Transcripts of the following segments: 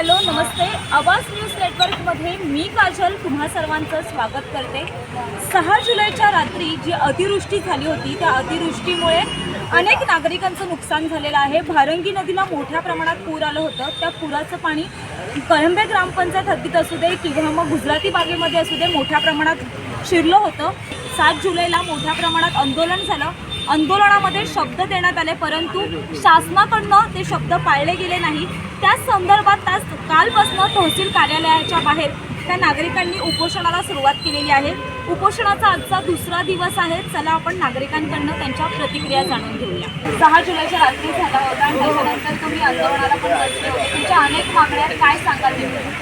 Hello नमस्ते. आवाज news नेटवर्कमध्ये मी काजल तुम्हा सर्वांचं स्वागत करते. सहा जुलैच्या रात्री जी अतिवृष्टी झाली होती त्या अतिवृष्टीमुळे अनेक नागरिकांचं नुकसान झालेलं आहे. भारंगी नदीला मोठ्या प्रमाणात पूर आलं होतं. त्या पुराचं पाणी कळंबे ग्रामपंचायत हद्दीत असू दे किंवा मग गुजराती बागेमध्ये असू दे मोठ्या प्रमाणात शिरलं होतं. सात जुलैला मोठ्या प्रमाणात आंदोलन झालं. आंदोलनामध्ये शब्द देण्यात आले परंतु शासनाकडनं ते शब्द पाळले गेले नाही. त्याच संदर्भात त्याच कालपासून तहसील कार्यालयाच्या बाहेर त्या नागरिकांनी उपोषणाला सुरुवात केलेली आहे. उपोषणाचा आजचा दुसरा दिवस आहे. चला आपण नागरिकांकडनं त्यांच्या प्रतिक्रिया जाणून घेऊया. सहा जुलैच्या रात्री झाला होता आणि त्याच्यानंतर तुम्ही आंदोलनाला पण बसले होते. तुमच्या अनेक मागण्या काय सांगाल तुम्ही?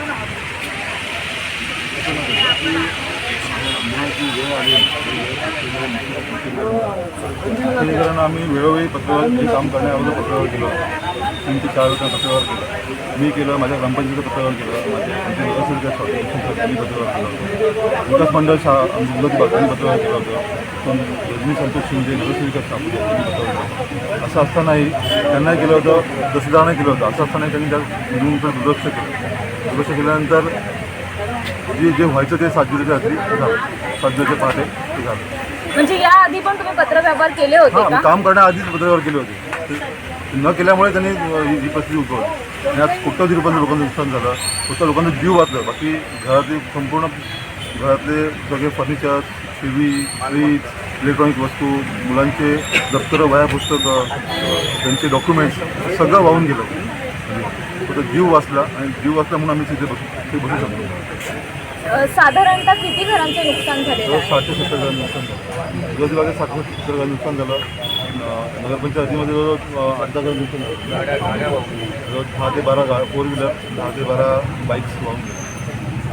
कारण आम्ही वेळोवेळी पत्रावर जे काम करण्याअगोदर पत्रावर केलं. तीन ते चार लोकांना पत्रावर केलं. मी केलं माझ्या ग्रामपंचायतीचं पत्रावर केलं. माझ्या मी पत्रावर केलं. विकास मंडळ शाळा बागांनी पत्रावर केलं होतं. पण रजनी संतोष शिंदे नगरसेविका स्थापन पत्रावर केलं असं असतानाही त्यांनाही केलं होतं तहसीलदाराने केलं होतं असं असतानाही त्यांनी त्या निवडणुकीचं दुर्लक्ष केलं. दुर्लक्ष केल्यानंतर जे जे व्हायचं ते सात जुलैच्या रात्री झालं. सात जुलैच्या पहाटे ते झालं. म्हणजे याआधी पण तुम्ही पत्रव्यवहार केले होते हां का? काम करण्याआधीच पत्रव्यवहार केले होते. ते न केल्यामुळे त्यांनी अ, ही ही परिस्थिती उद्भवली. आणि आज कोट्यवधी रुपयांचं लोकांचं नुकसान झालं फक्त लोकांचं जीव वाचलं. बाकी घरातले संपूर्ण घरातले सगळे furniture T V fridge electronic वस्तू मुलांचे दप्तरं वया पुस्तकं अ, त्यांचे डॉक्युमेंट्स सगळं वाहून गेलं. म्हणजे फक्त जीव वाचला आणि जीव वाचला म्हणून आम्ही तिथे बसू ते बसू शकतो साधारणतः किती घरांचे नुकसान झालेलं जवळ आहे? सातशे सत्तर हजार नुकसान झालं. ज्योतिबागे सातशे सत्तर हजार नुकसान झालं. अं, नगरपंचायतीमध्ये जवळ अं, आठ दहा हजार नुकसान झालं. जवळ दहा ते बारा गा फोर व्हीलर दहा ते बारा बाईक्स वाहून गेले.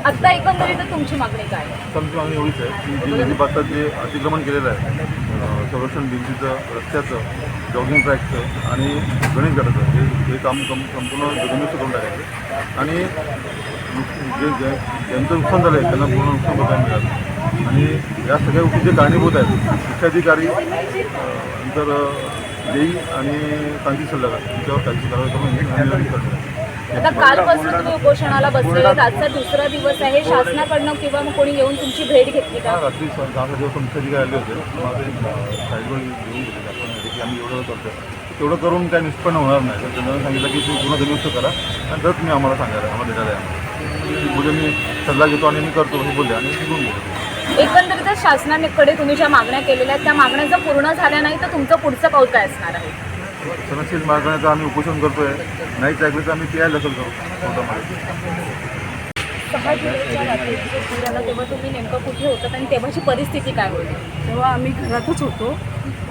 आता एकंदरीत तुमची मागणी काय आहे? आमची मागणी एवढीच आहे की जे नदीपात्रात जे अतिक्रमण केलेलं आहे संरक्षण भिंतीचं रस्त्याचं जॉगिंग ट्रॅकचं आणि गणेश घाटाचं हे हे काम कम संपूर्ण जमिनीचं करून टाकायचं आणि नुक- जे जे ज्यांचं नुकसान झालं आहे त्यांना पूर्ण नुकसान भरपाई मिळालं. आणि या सगळ्या गोष्टी जे कारणीभूत आहेत शिक्षाधिकारी नंतर देई आणि तांत्रिक सल्लागार यांच्यावर कायदेशीर कारवाई करून हे निलंबित आता कालपासून तुम्ही उपोषणाला बसलेले. आजचा दुसरा दिवस आहे. शासनाकडनं किंवा मग कोणी येऊन तुमची भेट घेतली का? रात्री स- दहा वाजेपर्यंत मुख्याधिकारी आले होते मला ते साईडवर घेऊन गेले आपण म्हणजे की आम्ही एवढं करतो तेवढं करून काय निष्पन्न होणार नाही. तर त्यांना सांगितलं की तुम्ही पूर्ण दुरुस्त करा. आणि तर तुम्ही आम्हाला सांगायला आम्हाला भेटायला या बोलले मी सल्ला घेतो आणि मी करतो हे बोलले आणि गेले. एकंदरीतच शासनाकडे तुम्ही ज्या मागण्या केलेल्या आहेत त्या मागण्या जर पूर्ण झाल्या नाही तर तुमचं पुढचं पाऊल काय असणार आहे? सनशील मागण्याचं आम्ही उपोषण करतोय. नाहीच ऐकलं तर आम्ही पी आय दखल करू. तेव्हा तुम्ही नेमकं कुठे होतात आणि तेव्हाची परिस्थिती काय होती? तेव्हा आम्ही घरातच होतो.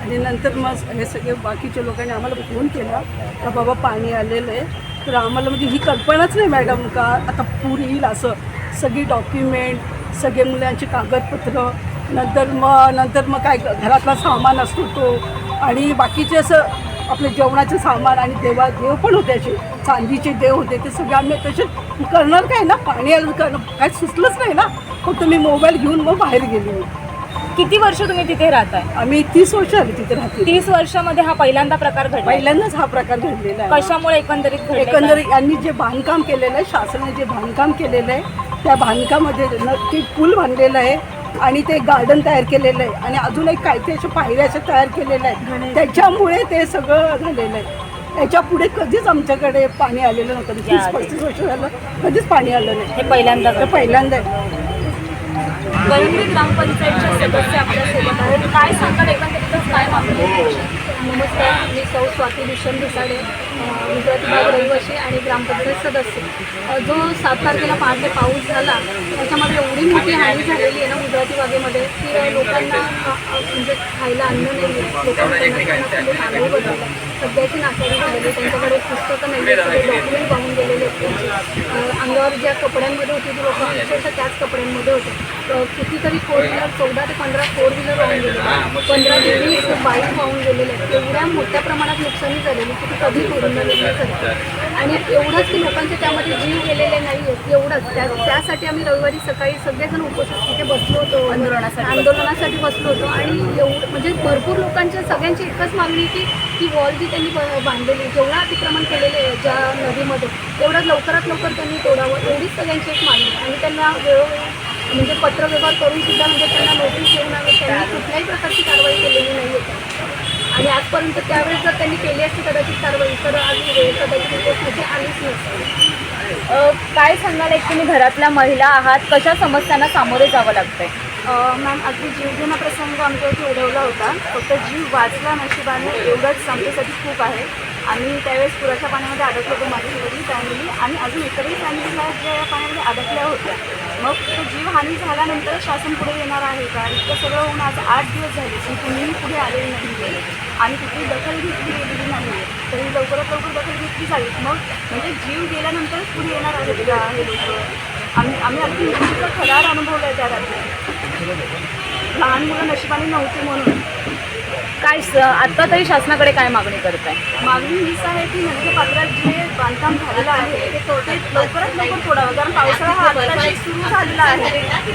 आणि नंतर मग हे सगळे बाकीच्या लोकांनी आम्हाला फोन केला का बाबा पाणी आलेलं आहे तर आम्हाला म्हणजे ही कल्पनाच नाही मॅडम का आता पूर येईल असं. सगळी डॉक्युमेंट सगळे मुलांची कागदपत्र नंतर मग नंतर मग काय घरातला सामान असतो तो. आणि बाकीचे असं आपले जेवणाचे सामान आणि देवा देव पण होते असे. चांदीचे देव होते ते सगळे आम्ही तसे करणार काय ना? पाणी आलं करणं काय सुचलंच नाही ना? फक्त मी मोबाईल घेऊन मग बाहेर गेली किती वर्ष तुम्ही तिथे राहताय? आम्ही तीस वर्ष आली तिथे राहते. तीस वर्षामध्ये हा पहिल्यांदा प्रकार घडला. पहिल्यांदाच हा प्रकार घडलेला आहे. कशामुळे एकंदरीत घडला एकंदर यांनी जे बांधकाम केलेलं आहे शासनाने जे बांधकाम केलेलं आहे त्या बांधकामामध्ये नक्की पूल बांधलेलं आहे. आणि ते गार्डन तयार केलेलं आहे आणि अजून एक काय ते अशा पायऱ्या अशा तयार केलेल्या आहेत त्याच्यामुळे ते सगळं झालेलं आहे याच्यापुढे कधीच आमच्याकडे पाणी आलेलं नव्हतं तीस. पस्तीस वर्ष झालं कधीच पाणी आलं नाही हे पहिल्यांदा ते घडलं. पहिल्यांदा आहे. कळंबी ग्रामपंचायतचे सदस्य आपल्यासोबत आहेत काय सांगाल एकंदरीतच काय मागणी? नमस्कार सौ स्वाती भूषण भिसाडे अ, गुजराती भाग रहिवासी आणि ग्रामपंचायत सदस्य. जो सात तारखेला पहाटे पाऊस झाला त्याच्यामध्ये एवढी मोठी हानी झालेली आहे ना गुजराती बागेमध्ये की लोकांना म्हणजे खायला अन्न नाही आहे. लोकांना तांदूळ सध्याची नाकारी झालेली त्यांच्याकडे पुस्तकं नाही आहेत. सगळे डॉक्युमेंट पाहून गेलेले आहेत. अंगावर ज्या कपड्यांमध्ये होती ती लोकं अक्षरशः त्याच कपड्यांमध्ये होते. कितीतरी फोर व्हीलर चौदा ते पंधरा फोर व्हीलर वाहून गेलेले पंधरा ते वीस बाईक वाहून गेलेले आहेत. एवढ्या मोठ्या प्रमाणात नुकसानी झालेली की ती कधी पूर्ण आणि एवढंच की लोकांचे त्यामध्ये जीव गेलेले नाही आहेत एवढंच त्या त्यासाठी आम्ही रविवारी सकाळी सगळेजण उपोषण तिथे बसलो होतो आंदोलनासाठी. आंदोलनासाठी बसलो होतो आणि एवढं म्हणजे भरपूर लोकांच्या सगळ्यांची एकच मागणी की ती वॉल जी त्यांनी बांधलेली जेवढं अतिक्रमण केलेलं आहे ज्या नदीमध्ये तेवढं लवकरात लवकर त्यांनी तोडावं एवढीच सगळ्यांची एक मागणी. आणि त्यांना वेळोवेळी म्हणजे पत्रव्यवहार करून सुद्धा म्हणजे त्यांना नोटीस देऊन आम्ही त्यांनी कुठल्याही प्रकारची कारवाई केलेली नाही आहे आणि आजपर्यंत त्यावेळेस जर त्यांनी केली असती कदाचित कारवाई तर आज कदाचित रिपोर्टमध्ये आलीच नसते. काय सांगाल एक तुम्ही घरातल्या महिला आहात? कशा समस्यांना सामोरे जावं लागतंय? मॅम अगदी जीवघेणा प्रसंग आमच्या इथे उडवला होता. फक्त जीव वाचला नशिबाने एवढंच आमच्यासाठी खूप आहे. आम्ही त्यावेळेस पुराच्या पाण्यामध्ये अडकलो होतो माझी फॅमिली आणि अजून इतरही फॅमिलीज ज्या या पाण्यामध्ये अडकल्या होत्या मग तो जीवहानी झाल्यानंतर शासन पुढे येणार आहे का? इतकं सगळं होऊन आज आठ दिवस झाले की कुणीही पुढे आलेलं नाही. आणि कुठली दखल घेतली गेलेली नाही. आहे तरी लवकरात लवकर दखल घेतली जावी मग म्हणजे जीव गेल्यानंतर पुढे येणार आहेत का हे लोक? आम्ही आम्ही अगदी मृत्यूचा खरार अनुभवला आहे त्या रात्री. लहान मुलं नशिबाने नव्हती म्हणून. काय आता तरी शासनाकडे काय मागणी करत आहे मागणी हीच आहे की नदीच्या पात्रात जे बांधकाम झालेलं आहे ते लवकरात लवकर तोडावं. कारण पावसाळा हा आता सुरू झालेला आहे.